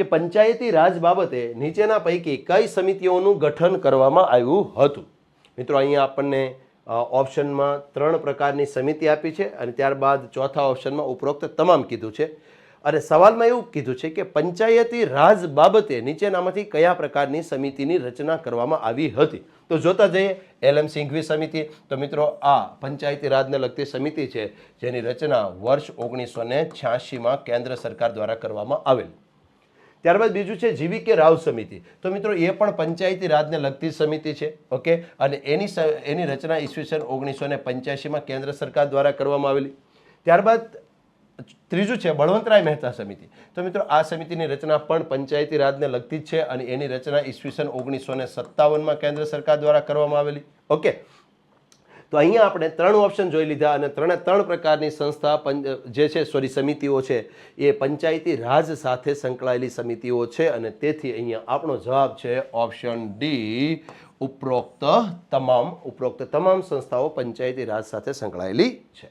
કે પંચાયતી રાજ બાબતે નીચેના પૈકી કઈ સમિતિઓનું ગઠન કરવામાં આવ્યું હતું? મિત્રો, અહીંયા આપણને ઓપ્શનમાં ત્રણ પ્રકારની સમિતિ આપી છે અને ત્યારબાદ ચોથા ઓપ્શનમાં ઉપરોક્ત તમામ કીધું છે. અને સવાલમાં એવું કીધું છે કે પંચાયતી રાજ બાબતે નીચેનામાંથી કયા પ્રકારની સમિતિની રચના કરવામાં આવી હતી? તો જોતા જઈએ, એલએમ સિંઘવી સમિતિ. તો મિત્રો, આ પંચાયતી રાજને લગતી સમિતિ છે જેની રચના વર્ષ ઓગણીસો ને છ્યાસીમાં કેન્દ્ર સરકાર દ્વારા કરવામાં આવેલ. ત્યારબાદ બીજું છે જીવી કે રાવ સમિતિ. તો મિત્રો, એ પણ પંચાયતી રાજને લગતી સમિતિ છે, ઓકે? અને એની એની રચના ઈસવીસન ઓગણીસો ને પંચ્યાસીમાં કેન્દ્ર સરકાર દ્વારા કરવામાં આવેલી. ત્યારબાદ ત્રીજું છે બળવંતરાય મહેતા સમિતિ. તો મિત્રો, આ સમિતિની રચના પણ પંચાયતી રાજને લગતી જ છે અને એની રચના ઈસવીસન ઓગણીસો ને સત્તાવનમાં કેન્દ્ર સરકાર દ્વારા કરવામાં આવેલી, ઓકે? તો અહીંયા આપણે ત્રણ ઓપ્શન જોઈ લીધા અને ત્રણે ત્રણ પ્રકારની સંસ્થા જે છે સોરી સમિતિઓ છે, એ પંચાયતી રાજ સાથે સંકળાયેલી સમિતિઓ છે અને તેથી અહીંયા આપણો જવાબ છે ઓપ્શન ડી ઉપરોક્ત તમામ ઉપરોક્ત તમામ સંસ્થાઓ પંચાયતી રાજ સાથે સંકળાયેલી છે.